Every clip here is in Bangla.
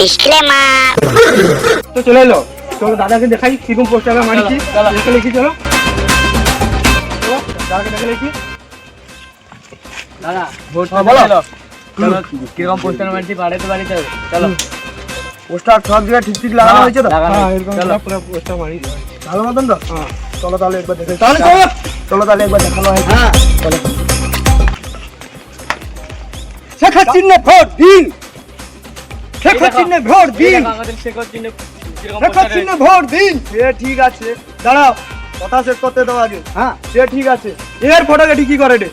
ডিসক্লেমার তো চলে এলো। চলো দাদাকে দেখাই কীরকম পোস্টার মারিছি। দেখে লিখি চলো। দাদাকে দেখে লিখি দাদা ভোট হ্যাঁ, বলো। কীরকম পোস্টার মারছি বাড়িতে বাড়িতে। চলো। পোস্টার সব জায়গায় ঠিক ঠিক লাগানো হয়েছে তো? হ্যাঁ এরকম চলো। পুরো পোস্টার মারি ভালো মতন তো? হ্যাঁ। চলো তাহলে একবার দেখে তাহলে চলো। চলো তাহলে একবার দেখানো হয় হ্যাঁ। চলো। শেখার চিহ্নে ভোট দিন। শেখার চিহ্নে ভোট এই দিন। দেখো, চিহ্নে ভোট দিন। সে ঠিক আছে। দাঁড়াও কথা শেষ করতে দাও আগে। হ্যাঁ। সে ঠিক আছে। এর ফটোকে ঠিকই করে রে।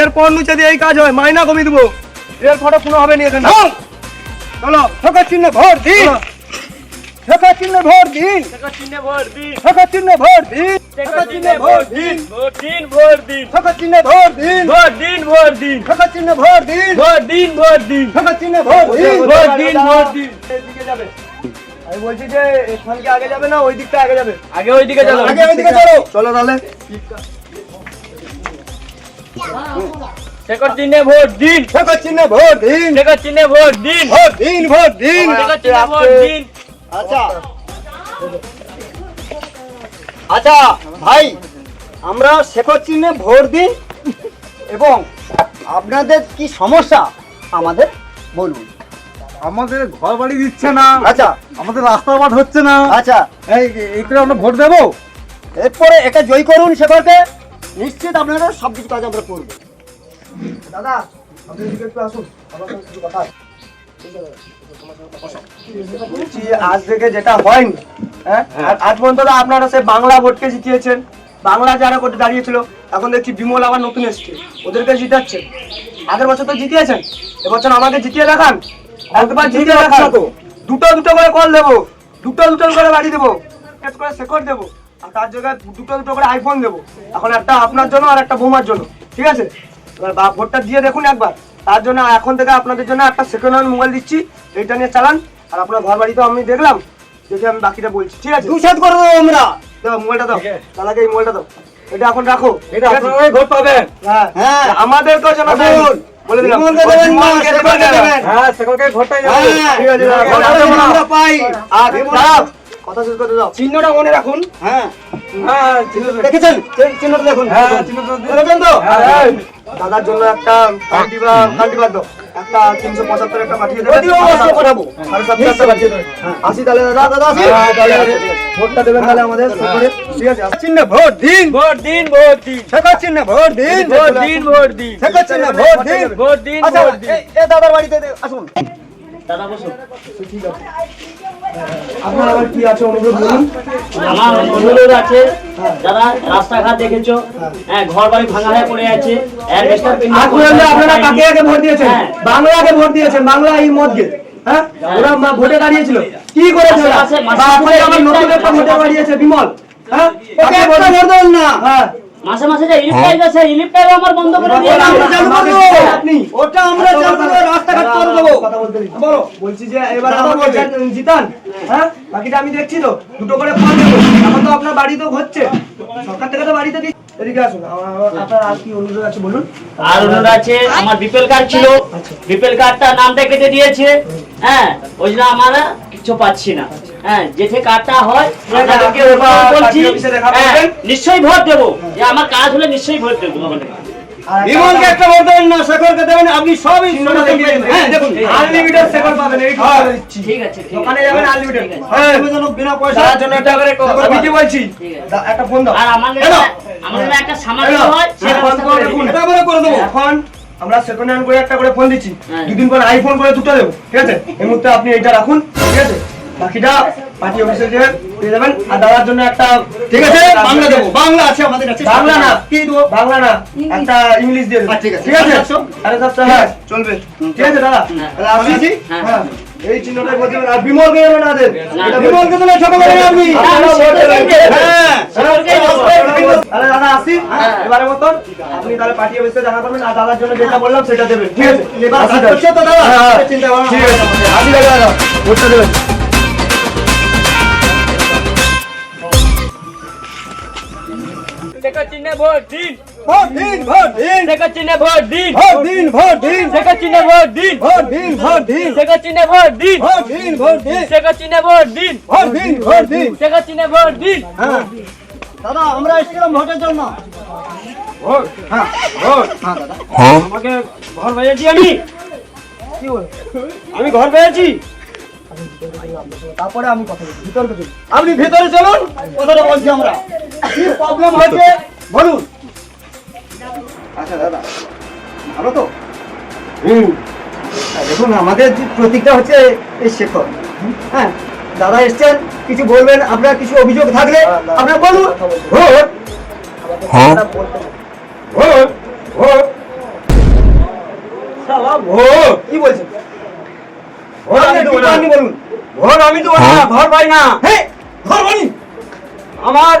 এর পর নিচে দিয়ে এই কাজ হয় মাইনা কমিয়ে দেবো। এর ফটো কোনো হবে না এখানে। চলো। শেখার চিহ্নে ভোট দিন। শেখার চিহ্নে ভোট দিন। শেখর চিহ্নে ভোট দিন। শেখার চিহ্নে ভোট দিন। ভোট দিন ভোট দিন ভোট দিন ভোট দিন ভোট দিন ভোট দিন ভোট দিন ভোট দিন ভোট দিন ভোট দিন ভোট দিন, ভোট দিন। এদিকে যাবে আমি বলছি যে এখানকে আগে যাবে না ওই দিকটা আগে যাবে আগে ওইদিকে চলো আগে ওইদিকে চলো চলো তাহলে শেখর চিহ্নে ভোট দিন শেখার চিহ্নে ভোট দিন শেখর চিহ্নে ভোট দিন ভোট দিন ভোট দিন শেখর চিহ্নে ভোট দিন আচ্ছা আচ্ছা ভাই আমরা শেখর চিহ্নে ভোট দিন এবং আপনাদের কি সমস্যা আমাদের বলুন। আমাদের ঘর বাড়ি দিচ্ছে না আচ্ছা। আমাদের রাস্তাঘাট হচ্ছে না। আচ্ছা। এই এই করে আমরা ভোট দেবো? এরপরে এটা জয় করুন শেখরকে নিশ্চিত আপনারা সব কিছু কাজ আমরা করব। দাদা আপনি একটু আসুন আমার কিছু কথা আজ থেকে যেটা হয়নি হ্যাঁ? আর আজ পর্যন্ত আপনারা সে বাংলা ভোটকে জিতিয়েছেন। বাংলা যারা করতে দাঁড়িয়েছিল এখন দেখছি বিমল আবার নতুন এসছে। ওদেরকে জিতাচ্ছে। আগের বছর তো জিতিয়েছেন এবছর আমাকে জিতিয়ে দেখান। একবার জিতিয়ে দেখান। দুটো দুটো করে কল দেবো। দুটো দুটো করে বাড়ি দেবো। এক করে শেকর দেবো। আর তার জায়গায় দুটো দুটো করে আইফোন দেবো। এখন একটা আপনার জন্য আর একটা বৌমার জন্য। ঠিক আছে? এবার বা ভোটটা দিয়ে দেখুন একবার। তার জন্য এখন থেকে আপনাদের জন্য একটা সেকেন্ড হ্যান্ড মোবাইল দিচ্ছি। এইটা নিয়ে চালান। আর আপনার ঘর বাড়ি তো আমি দেখলাম দেখে আমি বাকিটা বলছি। ঠিক আছে? দুসাদ করে দেবো আমরা। দাও মোবাইলটা দাও। দাদাকে এই মোবাইলটা দাও। এটা এখন রাখো। এটা? আপনারাই ভোট পাবেন। হ্যাঁ। হ্যাঁ। আমাদেরকেও যেন দেন। বলে দিলাম। বিমলকে দেবেন না, বিমলকে দেবেন শেখরকে না। দেবেন। হ্যাঁ সেখানকে ভোটটাই যাবে হ্যাঁ, ঠিক আছে কথা যেন আমরা পাই। আর কথা শেষ করতে দাও। চিহ্নটা মনে রাখুন। হ্যাঁ। দেখেছেন? চিহ্নটা দেখুন। হ্যাঁ দেখেছেন তো? হ্যাঁ, দাদার জন্য একটা কান্টি বা কান্টি বাদ একটা তিনশো পঁচাত্তর একটা পাঠিয়ে দেবেন। পাঠাবো। সাড়ে সাতশো একটা পাঠিয়ে দেবেন। আসি তাহলে দাদা দাদা আসি? হ্যাঁ, ভোটটা দেবেন তাহলে আমাদের সকলে। ঠিক আছে চিহ্ন ভোট দিন। ভোট দিন ভোট দিন। শেখার চিহ্ন ভোট দিন। ভোট দিন ভোট দিন শেখার চিহ্ন ভোট দিন। ভোট দিন আচ্ছা ভোট দিন। এ- দাদার বাড়িতে দে- আসুন। দাদা বসুন। আপনার আবার কি আছে অনুরোধ বলুন? আমার অনুরোধ আছে যারা রাস্তাঘাট দেখেছ হ্যাঁ ঘর বাড়ি ভাঙা হয়ে পড়ে আছে অ্যাডভেস্টার পিন আজ পর্যন্ত আপনারা কাকে আগে ভোট দিয়েছেন। বাংলাকে ভোট দিয়েছেন বাংলা এই মতকে হ্যাঁ? ওরা ভোটে দাঁড়িয়েছিল। কি করেছে আমার নতুন একটা ভোটে দাঁড়িয়েছে বিমল হ্যাঁ? ওকে কাকে একটা ভোট ভোট দেন না। হ্যাঁ। মাসে মাসে যে টাইপ আছে ইলিপ টাইপ আমার বন্ধ করে দিয়ে আমরা। চালু আপনি। ওটা আমরা চালু করে রাস্তাঘাট করে দেবো কথা বলতে দিন। বলছি যে এবার জিতান হ্যাঁ? বাকিটা আমি দেখছি তো। দুটো করে দেবো। এখন তো আপনার বাড়িতেও হচ্ছে। সরকার থেকে তো বাড়িতে দিচ্ছে। এদিকে আসুন। আমার- আমার- আপনার আর কি অনুরোধ আছে বলুন? আর অনুরোধ আছে আমার বিপিএল কার্ড ছিল। বিপিএল কার্ডটা নামটা কেটে দিয়েছে। হ্যাঁ ওই জন্য আমরা কিছু পাচ্ছি না। হ্যাঁ যেতে কার্ডটা হয় হ্যাঁ। নিশ্চয়ই ভোট দেবো। যে আমার কাজ হলে নিশ্চয়ই ভোট দেবো একটা বিমলকে একটা ভোট দেন না শেখরকে দেবেন আপনি সবই চিহ্নটা দেখিয়ে দিন। হ্যাঁ দেখুন আনলিমিটেড সেকেন্ড পাবেন এই কথা দিচ্ছি। ঠিক আছে ঠিক যাবেন আনলিমিটেড হ্যাঁ তুমি যেন বিনা পয়সা জন্য একটা করে আমি বলছি? ঠিক আছে। দা- একটা ফোন দাও। আর আমার আমাদের একটা সামান্য হয় হ্যাঁ, ফোন করে দেখুন। করে দেবো। এখন আমরা সেকেন্ড হ্যান্ড করে একটা করে ফোন দিচ্ছি। হ্যাঁ। দুদিন পর আইফোন করে দুটো দেবো ঠিক আছে? এই মুহূর্তে আপনি এটা রাখুন ঠিক আছে? বাকিটা পার্টি অফিসে যে পেয়ে যাবেন। আর দাদার জন্য একটা ঠিক আছে বাংলা দেবো বাংলা আছে আমাদের কাছে। বাংলা না কি দেবো? বাংলা না একটা ইংলিশ দিয়ে দেবো। আচ্ছা, ঠিক আছে। ঠিক আছে? আরে স্যার হ্যাঁ চলবে। ঠিক আছে দাদা? হ্যাঁ। আসি? আসি? হ্যাঁ। হ্যাঁ এই চিহ্নটাই বলতে আর বিমলকে যেন না দেন। না, এটা বিমলকে দিলে ছোট করে আপনি। আমি হ্যাঁ দেব। তাহলে দাদা আসি এবারে মতন। আপনি তাহলে পার্টি অফিসে দেখা করবেন আর দাদার জন্য যেটা বললাম সেটা দেবেন। ঠিক আছে? এবার আসি তো দাদা? হ্যাঁ, হ্যাঁ। চিন্তা ভাবনা ঠিক আছে। আসি দাদা দাদা। দেবেন। শেখর চিহ্নে ভোট দিন। ভোট দিন ভোট দিন শেখ চিহ্নে ভোট দিন ভোট দিন ভোট দিন শেখ চিহ্নে ভোট দিন ভোট দিন ভোট দিন শেখ চিহ্নে ভোট দিন ভোট দিন ভোট দিন শেখ চিহ্নে ভোট দিন ভোট দিন ভোট দিন শেখ চিহ্নে ভোট দিন হ্যাঁ দাদা আমরা এসেছিলাম ভোটের জন্য ভোট হ্যাঁ ভোট হ্যাঁ দাদা আমাকে ঘর পেয়েছি আমি কি বল আমি ঘর পেয়েছি তারপরে আমি কথা বলছি বিতর্ক আপনি ভেতরে চলুন কথাটা বলছি আমরা কি প্রবলেম হয়েছে বলুন আচ্ছা দাদা ভালো তো? হুম। দেখুন আমাদের যে প্রতীকটা হচ্ছে এই শেখর। হ্যাঁ দাদা এসছেন কিছু বলবেন? আপনার কিছু অভিযোগ থাকলে আপনার বলুন। ভোট ভোট ভোট শালা ভোট কি বলছেন? ভোট আমি দেবো না বলুন। ভোট আমি দেবো না ঘর পাই না। হ্যাঁ ঘর বানি আমার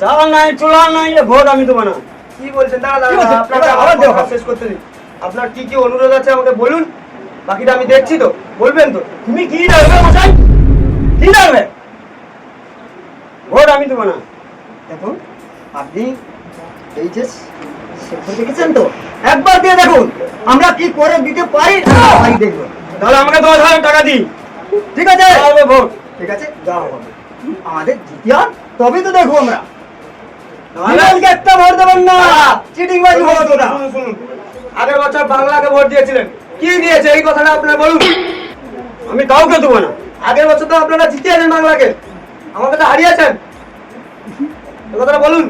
চাল নাই চুলা নাই ভোট আমি দেবো না। কি বলছেন? শেষ করতে দিন। আপনার কি কি অনুরোধ আছে আমাকে বলুন? বাকিটা আমি দেখছি তো। বলবেন তো। তুমি কি ডাকবে মশাই? কি ডাকবে? ভোট আমি দেবো না। দেখুন আপনি এই যে দেখেছেন তো? একবার দিয়ে দেখুন আমরা কি করে দিতে পারি? আমি দেখব। তাহলে আমাকে দশ হাজার টাকা দিন। ঠিক আছে? হবে ভোট। ঠিক আছে? যাও হবে। আমাদের জিতিয়ান তবে তো দেখব আমরা। বিড়ালকে একটা ভোট দেবেন না। চিটিং বাজি ভোট ওটা। আগের বছর বাংলাকে ভোট দিয়েছিলেন। কি দিয়েছে? এই কথাটা আপনারা বলুন। আমি কাউকে দেবো না। আগের বছর তো আপনারা জিতিয়েছেন বাংলাকে। আমাকে তো হারিয়েছেন। এই কথাটা বলুন।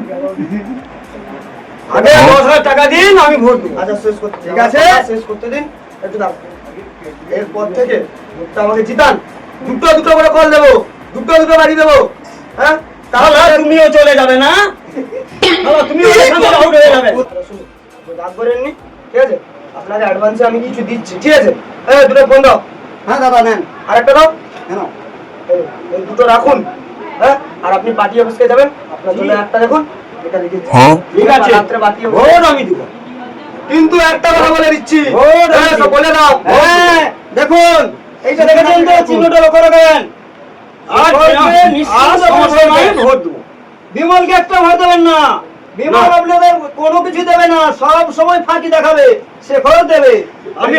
আগে দশ হাজার টাকা দিন আমি ভোট দেবো। আচ্ছা শেষ করতে ঠিক আছে? শেষ করতে দিন। একটু দাও। এরপর থেকে ভোটটা আমাকে জিতান। দুটো দুটো করে কল দেবো। দুটো দুটো বাড়ি দেবো। হ্যাঁ? তাহলে তুমিও চলে যাবে না? তুমিও হয়ে যাবে। রাগ করেননি ঠিক আছে? আপনাকে অ্যাডভান্সে আমি কিছু দিচ্ছি ঠিক আছে? এই দুটো ফোন দাও। হ্যাঁ দাদা নেন। আরেকটা দাও। কেন? এই দুটো রাখুন হ্যাঁ? আর আপনি পার্টি অফিসকে যাবেন আপনার জন্য একটা দেখুন এটা লিখে ঠিক আছে? রাত্রে ভোট আমি দেবো। কিন্তু একটা কথা বলে দিচ্ছি। ভোট হ্যাঁ, বলে দাও। হ্যাঁ, দেখুন। এইটা দেখেছেন তো চিহ্নটা লক্ষ্য রাখবেন বিমলকে একটা ভোট দেবেন না। বিমল আপনাদের কোনো কিছু দেবে না সব সময় ফাঁকি দেখাবে সে খরচ দেবে। আমি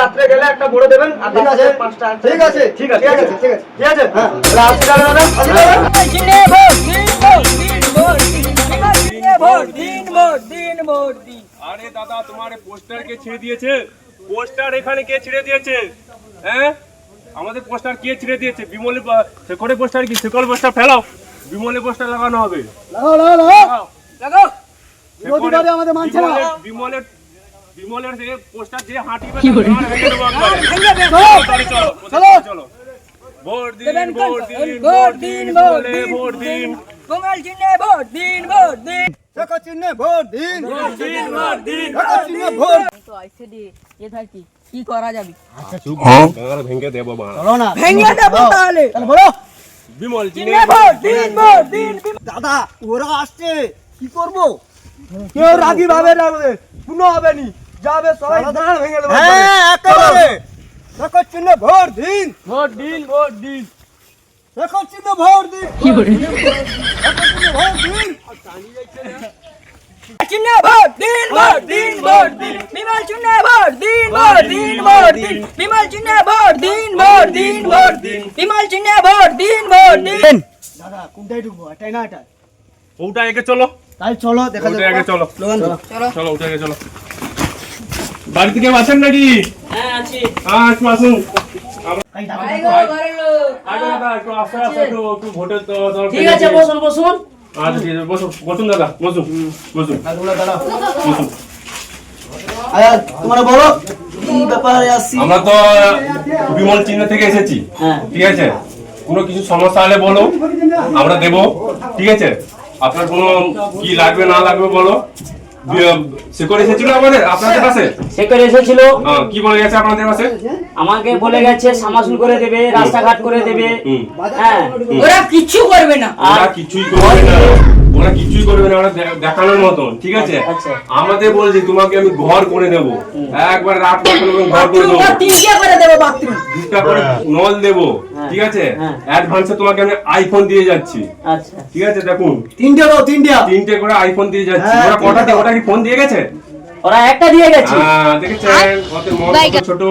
রাত্রে গেলে একটা বড় দেবেন আর ঠিক আছে রাত্রে পাঁচটা আছে। ঠিক আছে ঠিক আছে, ঠিক আছে ঠিক আছে। চিহ্নে ভোট দিন ভোট দিন ভোট দিন। আরে দাদা তোমার পোস্টার কে ছিঁড়ে দিয়েছে? পোস্টার এখানে কে ছিঁড়ে দিয়েছে? হ্যাঁ? আমাদের পোস্টার কে ছিঁড়ে দিয়েছে? বিমলে শেখরে পোস্টার কি? শেখর পোস্টার ফেলাও। বিমলে পোস্টার লাগানো হবে। লাগাও। লাগাও শেখরে- বিমলের- বিমলের বিমলের যে পোস্টার যে হাঁটিবে চলো চলো। ভোট দিন ভোট দিন ভোট দিন ভোট দিন ভোট দিন কমল চিহ্নে ভোট দিন ভোট দিন। চিহ্নে ভোট দিন। ভোট দিন ভোট দিন। চিহ্নে ভোট। তো আইসে দিয়ে এ থাকি কি করা যাবে? ভেঙে দেবো মা। চলো না। ভেঙে দেবো তাহলে। তাহলে বলো। বিমল চিহ্নে ভোট দিন ভোট দিন দাদা ওরা আসছে। কি করব? কেউ রাগি ভাবে রাখবে কোনো হবে নি। যাবে সবাই। দাঁড় ভেঙে দেবে হ্যাঁ একেবারে। দেখো চিহ্ন ভোট দিন। ভোট দিন ভোট দিন। দেখো চিহ্ন ভোট দিন। কি করে? ভোট দিন। চিহ্নে ভোট দিন ভোট দিন ভোট দিন। বিমল চিহ্নে ভোট দিন ভোট দিন ভোট দিন। বিমল চিহ্নে ভোট দিন ভোট দিন ভোট দিন। বিমল চিহ্নে ভোট দিন ভোট দিন। দাদা কোনটাই ঢুকবো? এটাই না এটা ওটা আগে চলো। তাই চলো দেখা ওটা আগে চলো। চলো। চলো ওটা আগে চলো। বাড়িতে কেউ আছেন নাকি? হ্যাঁ আছি। হ্যাঁ আসুন। ঠিক আছে বসুন বসুন। আচ্ছা ঠিক আছে বসুন বসুন দাদা বসুন বসুন। বসুন। তোমরা বলো ব্যাপারে আসছি? আমরা তো বিমল চিহ্ন থেকে এসেছি হ্যাঁ। ঠিক আছে? কোনো কিছু সমস্যা হলে বলো আমরা দেবো ঠিক আছে? আপনার কোনো কি লাগবে না লাগবে বলো? আমাদের? আপনাদের কাছে? এসেছিল। কি বলে গেছে আপনাদের কাছে? আমাকে বলে গেছে সামাসুল করে দেবে রাস্তাঘাট করে দেবে। হ্যাঁ। ওরা কিচ্ছু করবে না। আর কিছুই করবে না। ওরা কিছুই করবে না ওরা দেখানোর মতন ঠিক আছে? আচ্ছা। আমাদের বলছি তোমাকে আমি ঘর করে দেবো। একবার রাত ঘর করে দেবো। করে দেবো বাথরুম করে নল দেবো হ্যাঁ। ঠিক আছে? হ্যাঁ। অ্যাডভান্সে তোমাকে আমি আইফোন দিয়ে যাচ্ছি। আচ্ছা। ঠিক আছে দেখুন। তিনটে তিনটে। তিনটে করে আইফোন দিয়ে যাচ্ছি। হ্যাঁ, ওরা কটা ওটা কি ফোন দিয়ে গেছে? ওরা একটা দিয়ে গেছে। হ্যাঁ দেখেছেন? মন ছোট।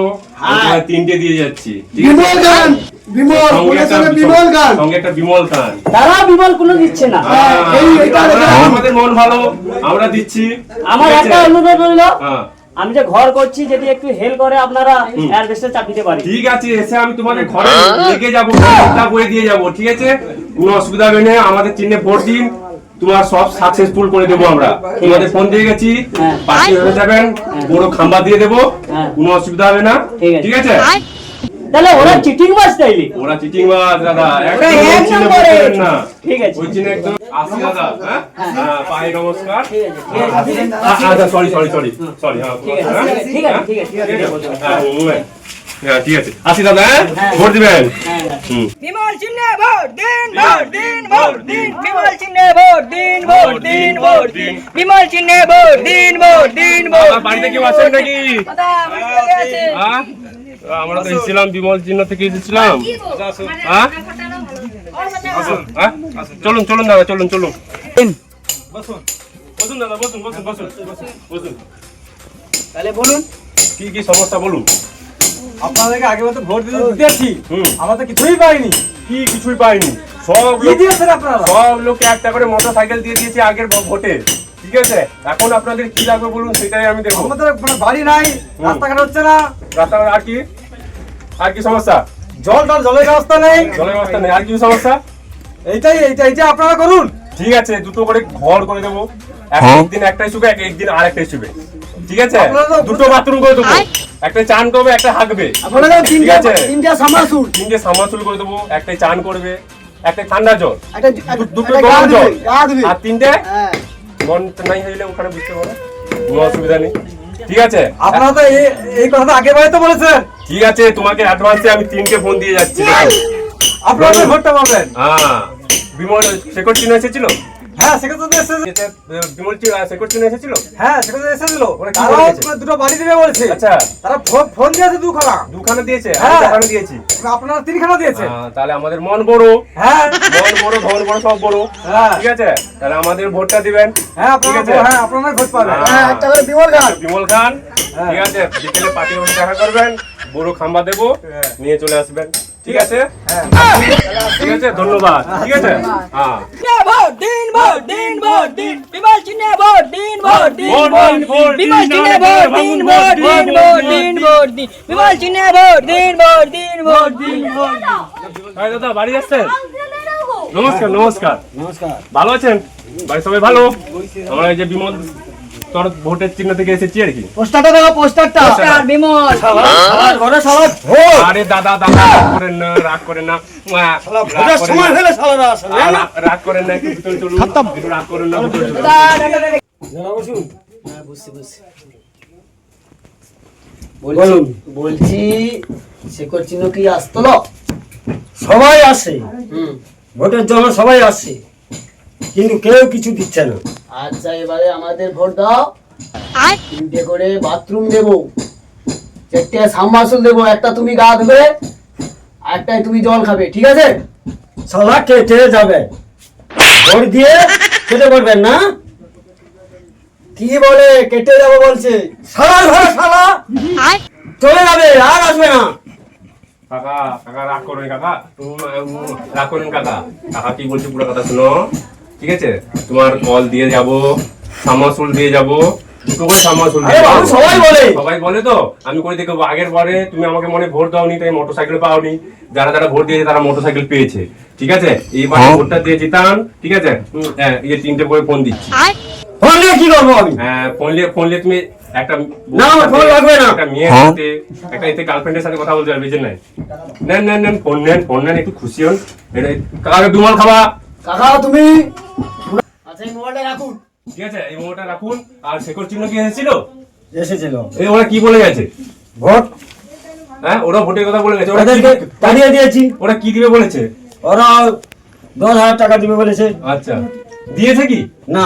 তিনটে দিয়ে যাচ্ছি। বিমল গান বিমল বিমল গান। সঙ্গে একটা বিমল খান তারা বিমল কোনো দিচ্ছে না। হ্যাঁ। আমাদের মন ভালো আমরা দিচ্ছি। আমার একটা অনুরোধ রইল। হ্যাঁ। আমি যে ঘর করছি যদি একটু হেল্প করে আপনারা অ্যাডভেস্টার চাপ দিতে পারি। ঠিক আছে এসে আমি তোমাদের ঘরে লেগে যাব টা বয়ে দিয়ে যাব ঠিক আছে? কোনো অসুবিধা হবে না আমাদের চিহ্নে ভোট দিন। তোমার সব সাকসেসফুল করে দেবো আমরা। তোমাদের ফোন দিয়ে গেছি হ্যাঁ। পার্টি হয়ে যাবেন বড় খাম্বা দিয়ে দেবো হ্যাঁ। কোনো অসুবিধা হবে না। ঠিক আছে। তাহলে ওরা চিটিং মাছ তাইলে? ওরা চিটিং মাছ দাদা। একদম এক নম্বরে। না। ঠিক আছে। ওই চিহ্নে একদম আসি দাদা। হ্যাঁ? হ্যাঁ, পায়ে নমস্কার। ঠিক আছে, আচ্ছা সরি সরি সরি সরি হ্যাঁ হ্যাঁ? ঠিক আছে, ঠিক আছে, ঠিক আছে, ঠিক আছে। হ্যাঁ, হ্যাঁ, ঠিক আছে। আসি দাদা হ্যাঁ। ভোট দিবেন। বিমল চিহ্নে ভোট দিন ভোট দিন ভোট দিন। বিমল চিহ্নে ভোট দিন ভোট দিন ভোট দিন। বিমল চিহ্নে ভোট দিন ভোট দিন ভোট বাড়িতে কেউ আছেন নাকি? দাদা আমার তো এসেছিলাম বিমল চিহ্ন থেকে এসেছিলাম? চলুন চলুন দাদা চলুন চলুন। বসুন দাদা বসুন বসুন বসুন বসুন। তাহলে বলুন। কি কি সমস্যা বলুন? আপনাদেরকে আগে মতো ভোট দিতে দিয়েছি আমরা তো কিছুই পাইনি। কি কিছুই পাইনি। সব লোক দিয়েছেন আপনারা। সব লোককে একটা করে মোটর সাইকেল দিয়ে দিয়েছে আগের ভোটে। ঠিক আছে? এখন আপনাদের কি লাগবে বলুন সেটাই আমি দেখব। আমাদের বাড়ি নাই রাস্তাঘাট হচ্ছে না। রাস্তাঘাট আর কি? আর কি সমস্যা? জল টল জলের ব্যবস্থা নেই। জলের ব্যবস্থা নেই। আর কি সমস্যা? এইটাই এইটা এইটা আপনারা করুন। ঠিক আছে দুটো করে ঘর করে দেবো। এক একদিন একটাই শুবে এক একদিন আর একটাই শুবে ঠিক আছে? দুটো বাথরুম করে দেবো। একটা চান করবে একটা হাঁকবে। ঠিক আছে? তিনটা তিনটে সামাসুল করে দেবো একটাই চান করবে একটা ঠান্ডা জল দুটো গরম। আর তিনটে? হ্যাঁ। মন নাই হইলে ওখানে বুঝতে পারো কোনো অসুবিধা নেই। ঠিক আছে? আপনারা তো এই- কথা আগে বাড়ি তো বলেছেন। ঠিক আছে তোমাকে অ্যাডভান্সে আমি তিনটে ফোন দিয়ে যাচ্ছি। আপনারা তো ভোটটা পাবেন। হ্যাঁ। বিমল শেখর চিহ্ন এসেছিল? হ্যাঁ সেখানে তো এসেছে। যেটা, আহ, বিমল চি- আহ, শেখর চিহ্ন এসেছিল? হ্যাঁ সেখানে এসেছিল। তারাও দুটো বাড়ি দিবে বলেছে। আচ্ছা। তারা ফোন দিয়েছে দুখানা। দুখানে দিয়েছে? হ্যাঁ। আমি দিয়েছি? আপনারা তিনখানা দিয়েছে। তাহলে আমাদের মন বড়। হ্যাঁ। মন বড় ঘর বড় সব বড়। হ্যাঁ। ঠিক আছে? তাহলে আমাদের ভোটটা দিবেন। হ্যাঁ ঠিক আপনারা আছে? হ্যাঁ আপনারা ভোট পাবেন। হ্যাঁ একটা করে বিমল গান বিমল খান। হ্যাঁ। ঠিক আছে? বিকেলে পার্টি দেখা করবেন। বড় খাম্বা দেবো। হ্যাঁ। নিয়ে চলে আসবেন। ঠিক আছে হ্যাঁ ঠিক আছে ধন্যবাদ ঠিক আছে হ্যাঁ দিন ভোট দিন ভোট দিন বিমল চিহ্নে ভোট দিন ভোট দিন ভোট দিন, ভোট দিন বিমল দিন, ভোট দিন ভোট দিন, দিন ভোট ভোট দিন, দিন ভোট দিন বিমল চিহ্নে ভোট দিন ভোট দিন ভোট দিন ভোট ভাই দাদা বাড়ি যাচ্ছেন নমস্কার নমস্কার নমস্কার ভালো আছেন বাড়ি সবাই ভালো আমরা এই যে বিমল তোর ভোটের চিহ্ন থেকে এসেছি আর কি। পোস্টারটা দেখো পোস্টারটা। বিমল। ঘরে সালাদ আরে দাদা দাদা করেন না রাগ করেন না। উয়া, রাগ সালাদা করেন না। একটু ভিতরে চলুন। রাগ করেন না চলুন। বলছি বলছি শেখর চিহ্ন কি আসতো সবাই আসে। হুম। ভোটের জন্য সবাই আসে। কিন্তু কেউ কিছু দিচ্ছে না। আচ্ছা এবারে আমাদের ভোট দাও। তিনটে করে বাথরুম দেবো। চারটে সাম্বাসুল দেবো একটা তুমি গা ধুবে আর একটাই তুমি জল খাবে ঠিক আছে? সালা কেটে যাবে। ভোট দিয়ে কেটে পড়বেন না? কি বলে কেটে যাব বলছে? সালা ঘরে সালা চলে যাবে আর আসবে না। কাকা কাকা রাগ করেন কাকা। রাগ করেন কাকা। কাকা কি বলছে পুরো কথা শুনো। ঠিক আছে? তোমার কল দিয়ে যাব সামাসুল দিয়ে যাব দুটো করে সামাসুল। সবাই বলে। সবাই বলে তো? আমি করে দেখব আগের বারে তুমি আমাকে মনে ভোট দাওনি তাই মোটর সাইকেল পাওনি। যারা যারা ভোট দিয়েছে তারা মোটর সাইকেল পেয়েছে। ঠিক আছে? এইবার ভোটটা দিয়ে জিতান ঠিক আছে? হ্যাঁ এই যে তিনটে করে ফোন দিচ্ছি। ফোন নিয়ে কি করব আমি? হ্যাঁ ফোন নিয়ে ফোন নিয়ে তুমি একটা না, আমার ফোন লাগবে না। একটা মেয়ের সাথে একটা এতে গার্লফ্রেন্ডের সাথে কথা বলতে পারবে যে নাই? নেন নেন নেন ফোন নেন ফোন নেন একটু খুশি হন। এটা কাকাকে বিমল খাবা? কাকা তুমি আচ্ছা এই মোবাইলটা রাখুন। ঠিক আছে এই মোবাইলটা রাখুন। আর শেখর চিহ্ন কি এসেছিল? এসেছিল। এই ওরা কি বলে গেছে? ভোট। হ্যাঁ ওরা ভোটের কথা বলে গেছে। ওরা কি তাড়িয়ে দিয়েছি। ওরা কি দিবে বলেছে? ওরা দশ হাজার টাকা দিবে বলেছে। আচ্ছা। দিয়েছে কি? না।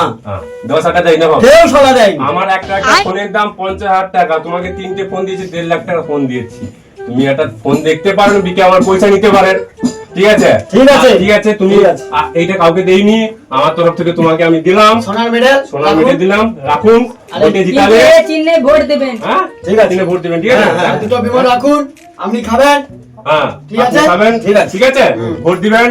দশ হাজার দেয় না। কেউ সালা দেয়নি। আমার একটা একটা ফোনের দাম পঞ্চাশ হাজার টাকা। তোমাকে তিনটে ফোন দিয়েছি দেড় লাখ টাকা ফোন দিয়েছি। তুমি একটা ফোন দেখতে পারেন বিকে আমার পয়সা নিতে পারেন। ঠিক আছে? ঠিক আছে। ঠিক আছে তুমি এইটা কাউকে দেইনি আমার তরফ থেকে তোমাকে আমি দিলাম। সোনার মেডেল সোনার মিটে দিলাম রাখুন। ভোটে জিতাবে চিহ্নে চিহ্নে ভোট দেবেন। হ্যাঁ? ঠিক আছে। দিনে ভোট দেবেন ঠিক আছে? দুটো বিমল রাখুন আপনি খাবেন। হ্যাঁ ঠিক আছে? খাবেন। ঠিক আছে। ঠিক আছে? ভোট দিবেন।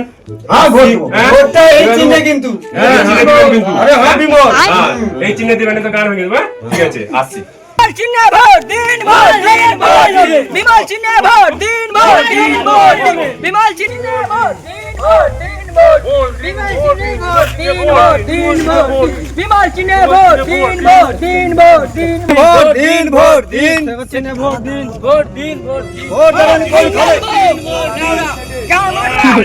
হ্যাঁ ভোট হ্যাঁ? ভোটটা এই চিহ্নে কিন্তু। হ্যাঁ, দিবেন কিন্তু। আরে হ্যাঁ বিমল। হ্যাঁ, এই চিহ্নে দিবেন তো গান হয়ে যাবে হ্যাঁ? ঠিক আছে আসছি। চিহ্নে ভোট দিন ভোট দিন ভোট বিমল চিহ্নে ভোট দিন ভোট দিন ভোট বিমল চিহ্নে ভোট দিন ভোট দিন ভোট বিমল চিহ্নে ভোট দিন ভোট দিন ভোট চিহ্নে দিন ভোট দিন ভোট ভোট দিন ভোট দিন ভোট দিন ভোট দিন দিন খাবে